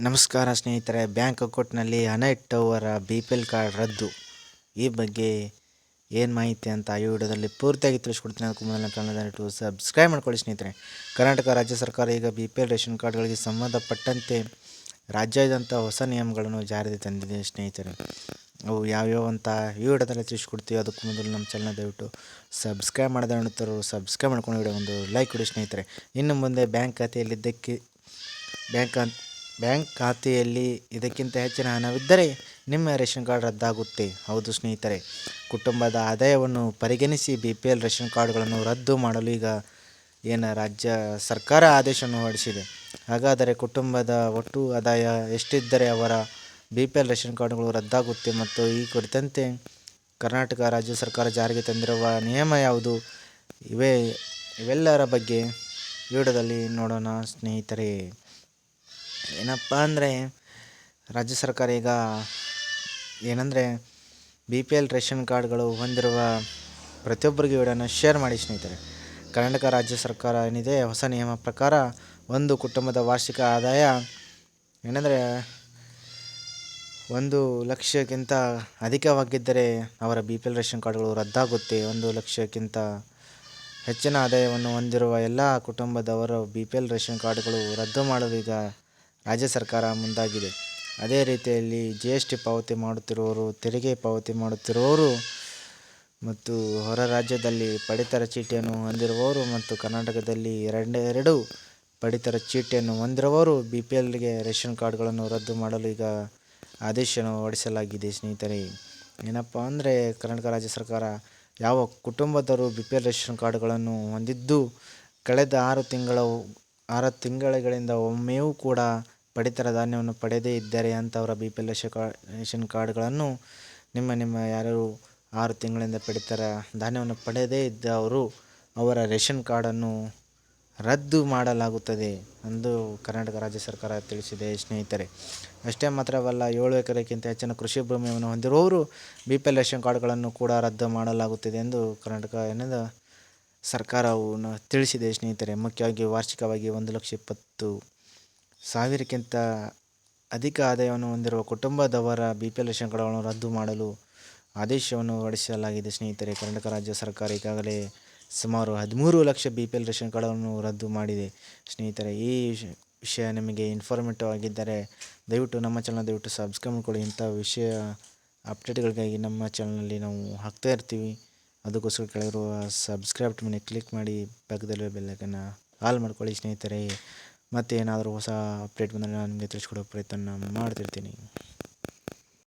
ನಮಸ್ಕಾರ ಸ್ನೇಹಿತರೆ ಬ್ಯಾಂಕ್ ಅಕೌಂಟ್ನಲ್ಲಿ ಹಣ ಇಟ್ಟವರ ಬಿ ಪಿ ಎಲ್ ಕಾರ್ಡ್ ರದ್ದು. ಈ ಬಗ್ಗೆ ಏನು ಮಾಹಿತಿ ಅಂತ ಈ ವಿಡಿಯೋದಲ್ಲಿ ಪೂರ್ತಿಯಾಗಿ ತಿಳಿಸ್ಕೊಡ್ತೀನಿ. ಅದಕ್ಕೂ ಮೊದಲು ಚಾನಲ್ ಸಬ್ಸ್ಕ್ರೈಬ್ ಮಾಡ್ಕೊಳ್ಳಿ ಸ್ನೇಹಿತರೆ. ಕರ್ನಾಟಕ ರಾಜ್ಯ ಸರ್ಕಾರ ಈಗ ಬಿ ಪಿ ಎಲ್ ರೇಷನ್ ಕಾರ್ಡ್ಗಳಿಗೆ ಸಂಬಂಧಪಟ್ಟಂತೆ ರಾಜ್ಯಾದ್ಯಂತ ಹೊಸ ನಿಯಮಗಳನ್ನು ಜಾರಿಗೆ ತಂದಿದೆ ಸ್ನೇಹಿತರೆ. ಅವು ಯಾವ್ಯಾವ ಅಂತ ಈ ವಿಡಿಯೋದಲ್ಲಿ ತಿಳಿಸ್ಕೊಡ್ತೀವಿ. ಅದಕ್ಕೂ ಮೊದಲು ನಮ್ಮ ಚಾನಲ್ ದಯವಿಟ್ಟು ಸಬ್ಸ್ಕ್ರೈಬ್ ಮಾಡದೆ ನೋಡ್ತಾರೋ ಸಬ್ಸ್ಕ್ರೈಬ್ ಮಾಡ್ಕೊಂಡು ವಿಡಿಯೋ ಒಂದು ಲೈಕ್ ಕೊಡಿ ಸ್ನೇಹಿತರೆ. ಇನ್ನು ಮುಂದೆ ಬ್ಯಾಂಕ್ ಖಾತೆಯಲ್ಲಿದ್ದಕ್ಕೆ, ಬ್ಯಾಂಕ್ ಅನ್- ಬ್ಯಾಂಕ್ ಖಾತೆಯಲ್ಲಿ ಇದಕ್ಕಿಂತ ಹೆಚ್ಚಿನ ಹಣವಿದ್ದರೆ ನಿಮ್ಮ ರೇಷನ್ ಕಾರ್ಡ್ ರದ್ದಾಗುತ್ತೆ. ಹೌದು ಸ್ನೇಹಿತರೆ. ಕುಟುಂಬದ ಆದಾಯವನ್ನು ಪರಿಗಣಿಸಿ ಬಿ ಪಿ ಎಲ್ ರೇಷನ್ ಕಾರ್ಡ್ಗಳನ್ನು ರದ್ದು ಮಾಡಲು ಈಗ ಏನು ರಾಜ್ಯ ಸರ್ಕಾರ ಆದೇಶವನ್ನು ಹೊರಡಿಸಿದೆ. ಹಾಗಾದರೆ ಕುಟುಂಬದ ಒಟ್ಟು ಆದಾಯ ಎಷ್ಟಿದ್ದರೆ ಅವರ ಬಿ ಪಿ ಎಲ್ ರೇಷನ್ ಕಾರ್ಡ್ಗಳು ರದ್ದಾಗುತ್ತೆ ಮತ್ತು ಈ ಕುರಿತಂತೆ ಕರ್ನಾಟಕ ರಾಜ್ಯ ಸರ್ಕಾರ ಜಾರಿಗೆ ತಂದಿರುವ ನಿಯಮ ಯಾವುದು? ಇವೇ ಇವೆಲ್ಲರ ಬಗ್ಗೆ ವಿಡಿಯೋದಲ್ಲಿ ನೋಡೋಣ ಸ್ನೇಹಿತರೆ. ಏನಪ್ಪ ಅಂದರೆ, ರಾಜ್ಯ ಸರ್ಕಾರ ಈಗ ಏನಂದರೆ ಬಿ ಪಿ ಎಲ್ ರೇಷನ್ ಕಾರ್ಡ್ಗಳು ಹೊಂದಿರುವ ಪ್ರತಿಯೊಬ್ಬರಿಗೂ ವಿಡಿಯೋನ ಶೇರ್ ಮಾಡಿ ಸ್ನೇಹಿತರೆ. ಕರ್ನಾಟಕ ರಾಜ್ಯ ಸರ್ಕಾರ ಏನಿದೆ, ಹೊಸ ನಿಯಮ ಪ್ರಕಾರ ಒಂದು ಕುಟುಂಬದ ವಾರ್ಷಿಕ ಆದಾಯ ಏನಂದರೆ, ಒಂದು ಲಕ್ಷಕ್ಕಿಂತ ಅಧಿಕವಾಗಿದ್ದರೆ ಅವರ ಬಿ ಪಿ ಎಲ್ ರೇಷನ್ ಕಾರ್ಡ್ಗಳು ರದ್ದಾಗುತ್ತೆ. ಒಂದು ಲಕ್ಷಕ್ಕಿಂತ ಹೆಚ್ಚಿನ ಆದಾಯವನ್ನು ಹೊಂದಿರುವ ಎಲ್ಲ ಕುಟುಂಬದವರ ಬಿ ಪಿ ಎಲ್ ರೇಷನ್ ಕಾರ್ಡ್ಗಳು ರದ್ದು ಮಾಡಲು ಈಗ ರಾಜ್ಯ ಸರ್ಕಾರ ಮುಂದಾಗಿದೆ. ಅದೇ ರೀತಿಯಲ್ಲಿ ಜಿ ಎಸ್ ಟಿ ಪಾವತಿ ಮಾಡುತ್ತಿರುವವರು, ತೆರಿಗೆ ಪಾವತಿ ಮಾಡುತ್ತಿರುವವರು ಮತ್ತು ಹೊರ ರಾಜ್ಯದಲ್ಲಿ ಪಡಿತರ ಚೀಟಿಯನ್ನು ಹೊಂದಿರುವವರು ಮತ್ತು ಕರ್ನಾಟಕದಲ್ಲಿ ಎರಡೆರಡು ಪಡಿತರ ಚೀಟಿಯನ್ನು ಹೊಂದಿರುವವರು ಬಿ ಪಿ ಎಲ್ಗೆ ರೇಷನ್ ಕಾರ್ಡ್ಗಳನ್ನು ರದ್ದು ಮಾಡಲು ಈಗ ಆದೇಶವನ್ನು ಹೊರಡಿಸಲಾಗಿದೆ ಸ್ನೇಹಿತರೆ. ಏನಪ್ಪ ಅಂದರೆ ಕರ್ನಾಟಕ ರಾಜ್ಯ ಸರ್ಕಾರ ಯಾವ ಕುಟುಂಬದವರು ಬಿ ಪಿ ಎಲ್ ರೇಷನ್ ಕಾರ್ಡ್ಗಳನ್ನು ಹೊಂದಿದ್ದು, ಕಳೆದ ಆರು ತಿಂಗಳ, ಆರು ತಿಂಗಳುಗಳಿಂದ ಒಮ್ಮೆಯೂ ಕೂಡ ಪಡಿತರ ಧಾನ್ಯವನ್ನು ಪಡೆಯದೇ ಇದ್ದರೆ ಅಂಥವರ B P L ration card ration ಕಾರ್ಡ್ಗಳನ್ನು ನಿಮ್ಮ ನಿಮ್ಮ ಯಾರು ಆರು ತಿಂಗಳಿಂದ ಪಡಿತರ ಧಾನ್ಯವನ್ನು ಪಡೆಯದೇ ಇದ್ದವರು ಅವರ ರೇಷನ್ ಕಾರ್ಡನ್ನು ರದ್ದು ಮಾಡಲಾಗುತ್ತದೆ ಎಂದು ಕರ್ನಾಟಕ ರಾಜ್ಯ ಸರ್ಕಾರ ತಿಳಿಸಿದೆ ಸ್ನೇಹಿತರೆ. ಅಷ್ಟೇ ಮಾತ್ರವಲ್ಲ ಏಳು ಎಕರೆಗಿಂತ ಹೆಚ್ಚಿನ ಕೃಷಿ ಭೂಮಿಯನ್ನು ಹೊಂದಿರುವವರು ಬಿ ಪಿ ಎಲ್ ರೇಷನ್ ಕಾರ್ಡ್ಗಳನ್ನು ಕೂಡ ರದ್ದು ಮಾಡಲಾಗುತ್ತಿದೆ ಎಂದು ಕರ್ನಾಟಕ ಏನದ ಸರ್ಕಾರವು ತಿಳಿಸಿದೆ ಸ್ನೇಹಿತರೆ. ಮುಖ್ಯವಾಗಿ ವಾರ್ಷಿಕವಾಗಿ ಒಂದು ಲಕ್ಷ ಇಪ್ಪತ್ತು ಸಾವಿರಕ್ಕಿಂತ ಅಧಿಕ ಆದಾಯವನ್ನು ಹೊಂದಿರುವ ಕುಟುಂಬದವರ ಬಿ ಪಿ ಎಲ್ ರೇಷನ್ ಕಾರ್ಡ್ಗಳನ್ನು ರದ್ದು ಮಾಡಲು ಆದೇಶವನ್ನು ಹೊರಡಿಸಲಾಗಿದೆ. ಸ್ನೇಹಿತರೆ, ಕರ್ನಾಟಕ ರಾಜ್ಯ ಸರ್ಕಾರ ಈಗಾಗಲೇ ಸುಮಾರು ಹದಿಮೂರು lakh B P L ration ಕಾರ್ಡನ್ನು ರದ್ದು ಮಾಡಿದೆ. ಸ್ನೇಹಿತರೆ, ಈ ವಿಷ- ವಿಷಯ ನಿಮಗೆ ಇನ್ಫಾರ್ಮೇಟಿವ್ ಆಗಿದ್ದರೆ ದಯವಿಟ್ಟು ನಮ್ಮ ಚಾನಲ್ ದಯವಿಟ್ಟು ಸಬ್ಸ್ಕ್ರೈಬ್ ಮಾಡಿಕೊಳ್ಳಿ. ಇಂಥ ವಿಷಯ ಅಪ್ಡೇಟ್ಗಳಿಗಾಗಿ ನಮ್ಮ ಚಾನಲ್ನಲ್ಲಿ ನಾವು ಹಾಕ್ತಾ ಇರ್ತೀವಿ. ಅದಕ್ಕೋಸ್ಕರ ಕೆಳಗಿರುವ ಸಬ್ಸ್ಕ್ರೈಬ್ ಮೇಲೆ ಕ್ಲಿಕ್ ಮಾಡಿ ಪಕ್ಕದಲ್ಲಿರೋ ಬೆಲ್ಲೈಕನ್ನು ಆಲ್ ಮಾಡ್ಕೊಳ್ಳಿ. ಸ್ನೇಹಿತರೆ ಮತ್ತೆ ಏನಾದರೂ ಹೊಸ ಅಪ್ಡೇಟ್ ಬಂದರೆ ನಾನು ನಿಮಗೆ ತಿಳಿಸ್ಕೊಡೋ ಪ್ರಯತ್ನ ಮಾಡ್ತಿರ್ತೀನಿ.